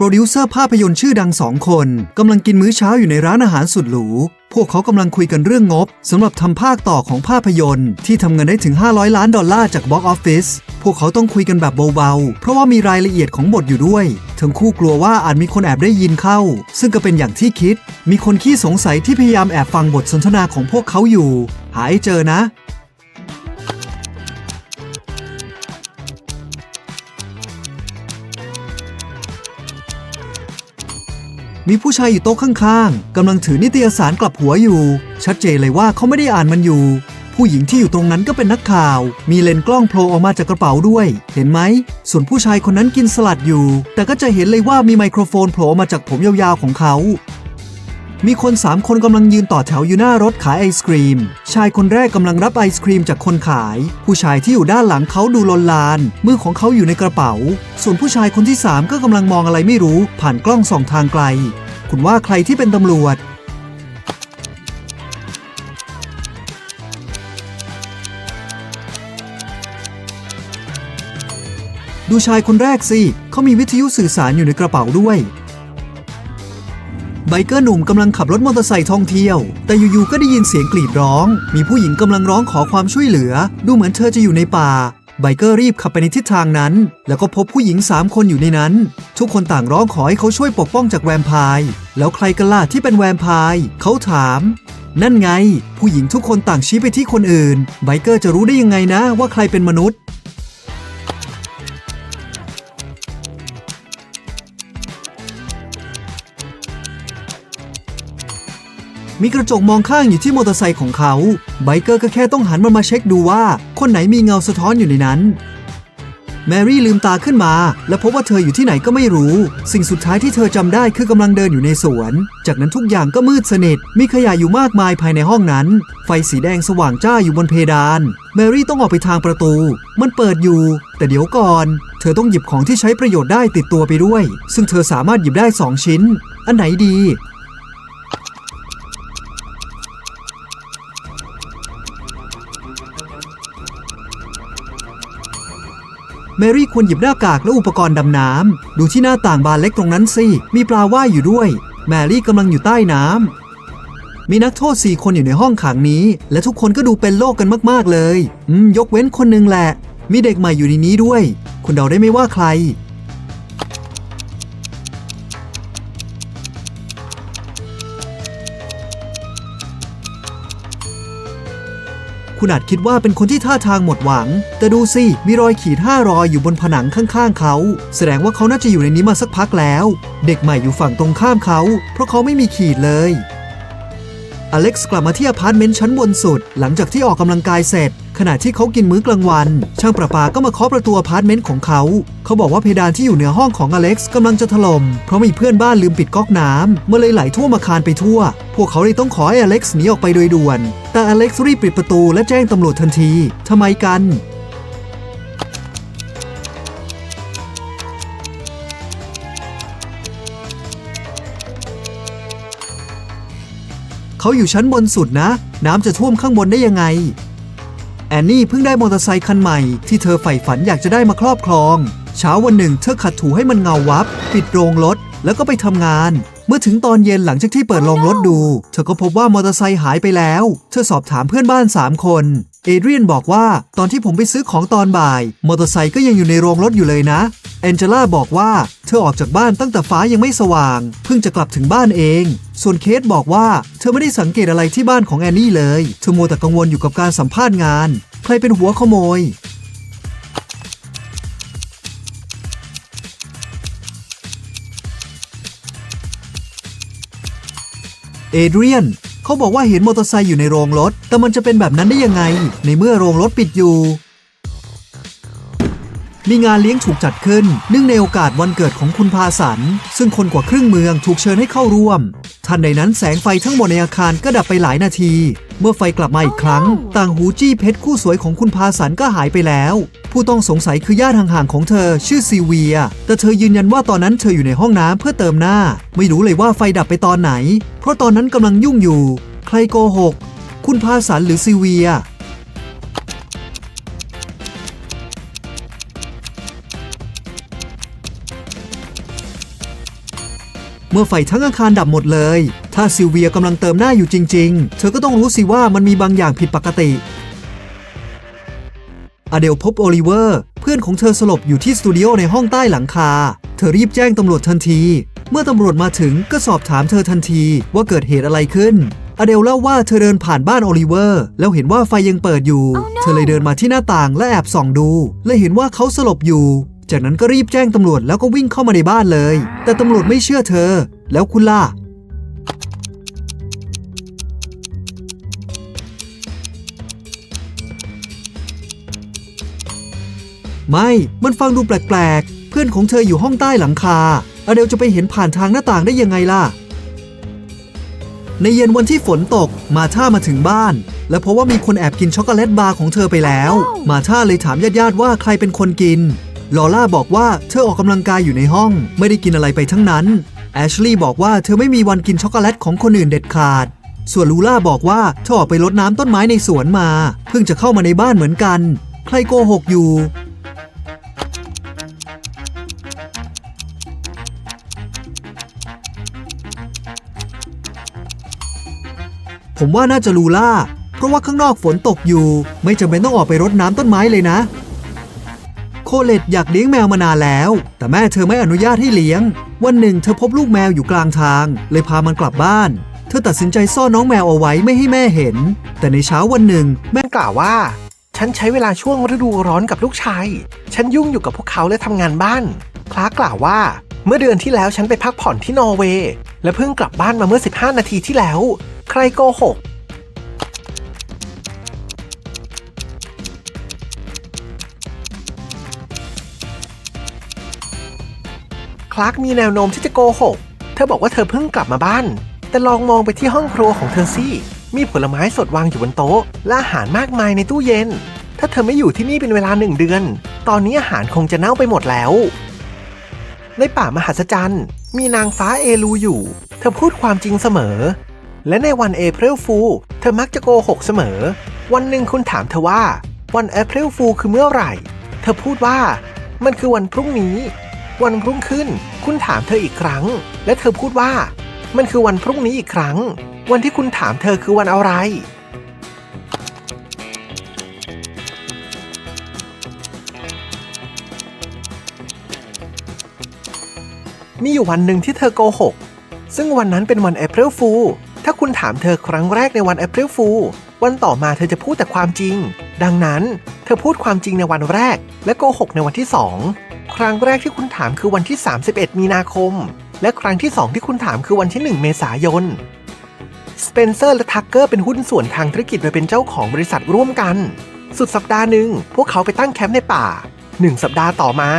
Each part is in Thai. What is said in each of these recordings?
โปรดิวเซอร์ภาพยนตร์ชื่อดังสองคนกำลังกินมื้อเช้าอยู่ในร้านอาหารสุดหรู พวกเขากำลังคุยกันเรื่องงบสำหรับทำภาคต่อของภาพยนตร์ ที่ทำเงินได้ถึง 500 ล้านดอลลาร์จากบ็อกออฟฟิศพวกเขาต้องคุยกันแบบเบาๆ เพราะว่ามีรายละเอียดของบทอยู่ด้วย ทั้งคู่กลัวว่าอาจมีคนแอบได้ยินเข้า ซึ่งก็เป็นอย่างที่คิด มีคนขี้สงสัยที่พยายามแอบฟังบทสนทนาของพวกเขาอยู่ หาให้เจอนะ มีผู้ชายอยู่โต๊ะข้างๆกำลังถือนิตยสารกลับหัวอยู่ ชัดเจนเลยว่าเขาไม่ได้อ่านมันอยู่ ผู้หญิงที่อยู่ตรงนั้นก็เป็นนักข่าว มีเลนส์กล้องโผล่ออกมาจากกระเป๋าด้วย เห็นไหม ส่วนผู้ชายคนนั้นกินสลัดอยู่ แต่ก็จะเห็นเลยว่ามีไมโครโฟนโผล่ออกมาจากผมยาวๆของเขา มีคนสามคนกำลังยืนต่อแถวอยู่หน้ารถขายไอศครีม ชายคนแรกกำลังรับไอศครีมจากคนขาย ผู้ชายที่อยู่ด้านหลังเขาดูลนลาน มือของเขาอยู่ในกระเป๋า ส่วนผู้ชายคนที่สามก็กำลังมองอะไรไม่รู้ ผ่านกล้องส่องทางไกล คุณว่าใครที่เป็นตำรวจ ดูชายคนแรกสิเขามีวิทยุสื่อสารอยู่ในกระเป๋าด้วย ไบเกอร์หนุ่มกำลังขับรถมอเตอร์ไซค์ท่องเที่ยว แต่อยู่ๆก็ได้ยินเสียงกรีดร้อง มีผู้หญิงกำลังร้องขอความช่วยเหลือ ดูเหมือนเธอจะอยู่ในป่าไบเกอร์รีบขับไปในทิศทางนั้น แล้วก็พบผู้หญิง 3 คนอยู่ในนั้น ทุกคนต่างร้องขอให้เขาช่วยปกป้องจากแวมไพร์ แล้วใครกันล่ะที่เป็นแวมไพร์ เขาถาม นั่นไง ผู้หญิงทุกคนต่างชี้ไปที่คนอื่น ไบเกอร์จะรู้ได้ยังไงนะว่าใครเป็นมนุษย์ มีกระจกมองข้างอยู่ที่มอเตอร์ไซค์ของเขา ไบเกอร์ก็แค่ต้องหันมันมาเช็คดูว่า คนไหนมีเงาสะท้อนอยู่ในนั้น แมรี่ลืมตาขึ้นมา และพบว่าเธออยู่ที่ไหนก็ไม่รู้ สิ่งสุดท้ายที่เธอจำได้คือกำลังเดินอยู่ในสวน จากนั้นทุกอย่างก็มืดสนิท มีขยะอยู่มากมายภายในห้องนั้น ไฟสีแดงสว่างจ้าอยู่บนเพดาน แมรี่ต้องออกไปทางประตู มันเปิดอยู่ แต่เดี๋ยวก่อน เธอต้องหยิบของที่ใช้ประโยชน์ได้ติดตัวไปด้วย ซึ่งเธอสามารถหยิบได้สองชิ้น อันไหนดี แมรี่ควรหยิบหน้ากากและอุปกรณ์ดำน้ำ ดูที่หน้าต่างบานเล็กตรงนั้นสิ มีปลาว่ายอยู่ด้วย แมรี่กำลังอยู่ใต้น้ำ มีนักโทษสี่คนอยู่ในห้องขังนี้ และทุกคนก็ดูเป็นโลกกันมากๆเลย อืม ยกเว้นคนหนึ่งแหละ มีเด็กใหม่อยู่ในนี้ด้วย คุณเดาได้ไหมว่าใคร คุณอาจคิดว่าเป็นคนที่ท่าทางหมดหวัง แต่ดูสิ มีรอยขีดห้ารอยอยู่บนผนังข้างๆเขา แสดงว่าเขาน่าจะอยู่ในนี้มาสักพักแล้ว เด็กใหม่อยู่ฝั่งตรงข้ามเขา เพราะเขาไม่มีขีดเลย อเล็กซ์กลับมาที่อพาร์ตเมนต์ชั้นบนสุด หลังจากที่ออกกำลังกายเสร็จ ขณะที่เขากินมื้อกลางวัน ช่างประปาก็มาเคาะประตูอพาร์ตเมนต์ของเขา เขาบอกว่าเพดานที่อยู่เหนือห้องของอเล็กซ์กำลังจะถล่มเพราะมีเพื่อนบ้านลืมปิดก๊อกน้ำมันเลยไหลทั่วมอาคารไปทั่ว พวกเขาเลยต้องขอให้อเล็กซ์หนีออกไปโดยด่วน แต่อเล็กซ์รีบปิดประตูและแจ้งตำรวจทันทีทำไมกัน เขาอยู่ชั้นบนสุดนะ น้ำจะท่วมข้างบนได้ยังไง แอนนี่เพิ่งได้มอเตอร์ไซค์คันใหม่ที่เธอใฝ่ฝันอยากจะได้มาครอบครอง เช้าวันหนึ่งเธอขัดถูให้มันเงาวับ ปิดโรงรถ แล้วก็ไปทำงาน เมื่อถึงตอนเย็นหลังจากที่เปิดโรงรถดู เธอก็พบว่ามอเตอร์ไซค์หายไปแล้ว เธอสอบถามเพื่อนบ้าน 3 คน เอเดรียนบอกว่าตอนที่ผมไปซื้อของตอนบ่าย มอเตอร์ไซค์ก็ยังอยู่ในโรงรถอยู่เลยนะ แองเจล่าบอกว่าเธอออกจากบ้านตั้งแต่ฟ้ายังไม่สว่าง เพิ่งจะกลับถึงบ้านเอง ส่วนเคทบอกว่าเธอไม่ได้สังเกตอะไรที่บ้านของแอนนี่เลยเธอมัวแต่กังวลอยู่กับการสัมภาษณ์งาน ใครเป็นหัวขโมย เอเดรียน เขาบอกว่าเห็นมอเตอร์ไซค์อยู่ในโรงรถ แต่มันจะเป็นแบบนั้นได้ยังไง ในเมื่อโรงรถปิดอยู่ มีงานเลี้ยงถูกจัดขึ้น เนื่องในโอกาสวันเกิดของคุณพาสัน ซึ่งคนกว่าครึ่งเมืองถูกเชิญให้เข้าร่วม ทันใดนั้นแสงไฟทั้งหมดในอาคารก็ดับไปหลายนาที เมื่อไฟกลับมาอีกครั้ง ต่างหูจี้เพชรคู่สวยของคุณพาสันก็หายไปแล้ว ผู้ต้องสงสัยคือญาติห่างๆของเธอชื่อซีเวีย แต่เธอยืนยันว่าตอนนั้นเธออยู่ในห้องน้ำเพื่อเติมหน้า ไม่รู้เลยว่าไฟดับไปตอนไหน เพราะตอนนั้นกำลังยุ่งอยู่ ใครโกหก คุณพาสันหรือซีเวีย เมื่อไฟทั้งอาคารดับหมดเลย ถ้าซิลเวียกำลังเติมหน้าอยู่จริง ๆ เธอก็ต้องรู้สิว่ามันมีบางอย่างผิดปกติอเดลพบโอลิเวอร์ เพื่อนของเธอสลบอยู่ที่สตูดิโอในห้องใต้หลังคา เธอรีบแจ้งตำรวจทันที เมื่อตำรวจมาถึงก็สอบถามเธอทันทีว่าเกิดเหตุอะไรขึ้น อเดลเล่าว่าเธอเดินผ่านบ้านโอลิเวอร์ แล้วเห็นว่าไฟยังเปิดอยู่ Oh no เธอเลยเดินมาที่หน้าต่างและแอบส่องดู และเห็นว่าเขาสลบอยู่ จากนั้นก็รีบแจ้งตำรวจแล้วก็วิ่งเข้ามาในบ้านเลย แต่ตำรวจไม่เชื่อเธอ แล้วคุณล่ะไม่ มันฟังดูแปลกๆ เพื่อนของเธออยู่ห้องใต้หลังคา อเดลจะไปเห็นผ่านทางหน้าต่างได้ยังไงล่ะ ในเย็นวันที่ฝนตก มาท่ามาถึงบ้าน และเพราะว่ามีคนแอบกินช็อกโกแลตบาร์ของเธอไปแล้ว มาท่าเลยถามญาติๆว่าใครเป็นคนกิน ลอล่าบอกว่าเธอออกกำลังกายอยู่ในห้อง ไม่ได้กินอะไรไปทั้งนั้น แอชลีย์บอกว่าเธอไม่มีวันกินช็อกโกแลตของคนอื่นเด็ดขาด ส่วนลูล่าบอกว่าเธอออกไปรดน้ำต้นไม้ในสวนมา เพิ่งจะเข้ามาในบ้านเหมือนกัน ใครโกหกอยู่ ผมว่าน่าจะลูล่า เพราะว่าข้างนอกฝนตกอยู่ ไม่จำเป็นต้องออกไปรดน้ำต้นไม้เลยนะ โคเลตอยากเลี้ยงแมวมานานแล้ว แต่แม่เธอไม่อนุญาตให้เลี้ยง วันหนึ่งเธอพบลูกแมวอยู่กลางทาง เลยพามันกลับบ้าน เธอตัดสินใจซ่อนน้องแมวเอาไว้ไม่ให้แม่เห็น แต่ในเช้าวันหนึ่ง แม่กล่าวว่า ฉันใช้เวลาช่วงฤดูร้อนกับลูกชาย ฉันยุ่งอยู่กับพวกเขาและทำงานบ้าน คลาร์กกล่าวว่า เมื่อเดือนที่แล้วฉันไปพักผ่อนที่นอร์เวย์และเพิ่งกลับบ้านมาเมื่อ 15 นาทีที่แล้ว ใครโกหก ลาร์กมีแนวโน้มที่จะโกหก เธอบอกว่าเธอเพิ่งกลับมาบ้าน แต่ลองมองไปที่ห้องครัวของเธอสิมีผลไม้สดวางอยู่บนโต๊ะ และอาหารมากมายในตู้เย็น ถ้าเธอไม่อยู่ที่นี่เป็นเวลาหนึ่งเดือน ตอนนี้อาหารคงจะเน่าไปหมดแล้ว ในป่ามหัศจรรย์ มีนางฟ้าเอลูอยู่ เธอพูดความจริงเสมอ และในวันเอ r ร l ลฟูเธอมักจะโกหกเสมอ วันหนึ่งคุณถามเธอว่า วันเอ r ร l ลฟูคือเมื่อไหร่ เธอพูดว่า มันคือวันพรุ่งนี้ วันรุ่งขึ้น คุณถามเธออีกครั้ง และเธอพูดว่า มันคือวันพรุ่งนี้อีกครั้ง วันที่คุณถามเธอคือวันอะไร มีอยู่วันหนึ่งที่เธอโกหก ซึ่งวันนั้นเป็นวัน April Fool ถ้าคุณถามเธอครั้งแรกในวัน April Fool วันต่อมาเธอจะพูดแต่ความจริง ดังนั้น เธอพูดความจริงในวันแรก และโกหกในวันที่2 ครั้งแรกที่คุณถามคือวันที่ 31 มีนาคม และครั้งที่ 2 ที่คุณถามคือวันที่ 1 เมษายน สเปนเซอร์และทักเกอร์เป็นหุ้นส่วนทางธุรกิจโดยเป็นเจ้าของบริษัทร่วมกัน สุดสัปดาห์หนึ่งพวกเขาไปตั้งแคมป์ในป่าหนึ่งสัปดาห์ต่อมา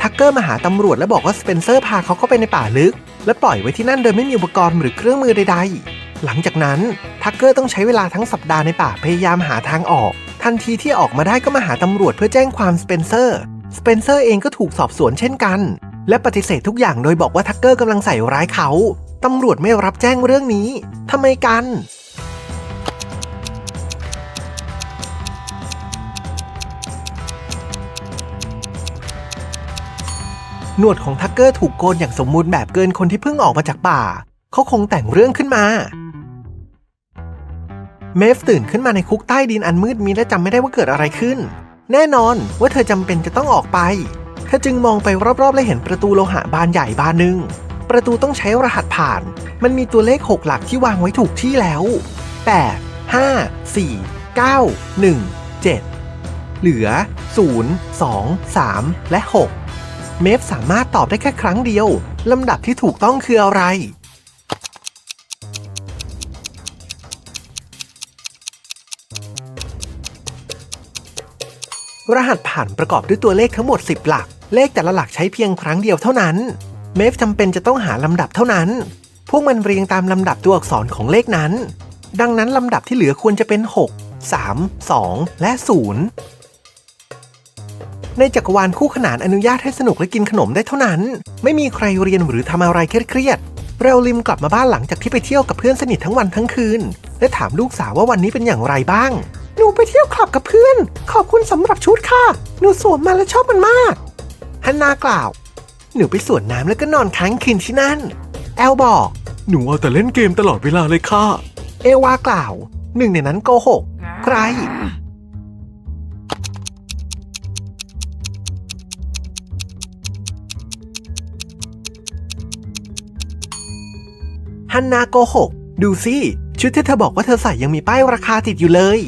ทักเกอร์มาหาตำรวจและบอกว่าสเปนเซอร์พาเขาเข้าไปในป่าลึก และปล่อยไว้ที่นั่นโดยไม่มีอุปกรณ์หรือเครื่องมือใดๆ หลังจากนั้นทักเกอร์ต้องใช้เวลาทั้งสัปดาห์ในป่าพยายามหาทางออก ทันทีที่ออกมาได้ก็มาหาตำรวจเพื่อแจ้งความสเปนเซอร์ สเปนเซอร์เองก็ถูกสอบสวนเช่นกัน และปฏิเสธทุกอย่างโดยบอกว่าทักเกอร์กำลังใส่ร้ายเขา ตำรวจไม่รับแจ้งเรื่องนี้ทำไมกันหนวดของทักเกอร์ถูกโกนอย่างสมบูรณ์แบบเกินคนที่เพิ่งออกมาจากป่า เขาคงแต่งเรื่องขึ้นมา เมฟตื่นขึ้นมาในคุกใต้ดินอันมืดมิดและจำไม่ได้ว่าเกิดอะไรขึ้น แน่นอนว่าเธอจำเป็นจะต้องออกไป เธอจึงมองไปรอบๆ และเห็นประตูโลหะบานใหญ่บานหนึ่ง ประตูต้องใช้รหัสผ่าน มันมีตัวเลข 6 หลักที่วางไว้ถูกที่แล้ว 8 5 4 9 1 7 เหลือ 0 2 3 และ 6 เมฟสามารถตอบได้แค่ครั้งเดียว ลำดับที่ถูกต้องคืออะไร รหัสผ่านประกอบด้วยตัวเลขทั้งหมด 10 หลัก เลขแต่ละหลักใช้เพียงครั้งเดียวเท่านั้น เมฟจำเป็นจะต้องหาลำดับเท่านั้น พวกมันเรียงตามลำดับตัวอักษรของเลขนั้น ดังนั้นลำดับที่เหลือควรจะเป็น 6 3 2 และ 0 ในจักรวาลคู่ขนานอนุญาตให้สนุกและกินขนมได้เท่านั้น ไม่มีใครเรียนหรือทำอะไรเครียดๆเรลลิมกลับมาบ้านหลังจากที่ไปเที่ยวกับเพื่อนสนิททั้งวันทั้งคืน และถามลูกสาวว่าวันนี้เป็นอย่างไรบ้าง หนูไปเที่ยวคลับกับเพื่อน ขอบคุณสำหรับชุดค่ะ หนูสวมมาและชอบมันมากฮันนากล่าว หนูไปสวนน้ำแล้วก็นอนค้างคืนที่นั่น แอลบอก หนูเอาแต่เล่นเกมตลอดเวลาเลยค่ะ เอวากล่าว หนึ่งในนั้นโกหก ใคร ฮันนาโกหก ดูสิ ชุดที่เธอบอกว่าเธอใส่ยังมีป้ายราคาติดอยู่เลย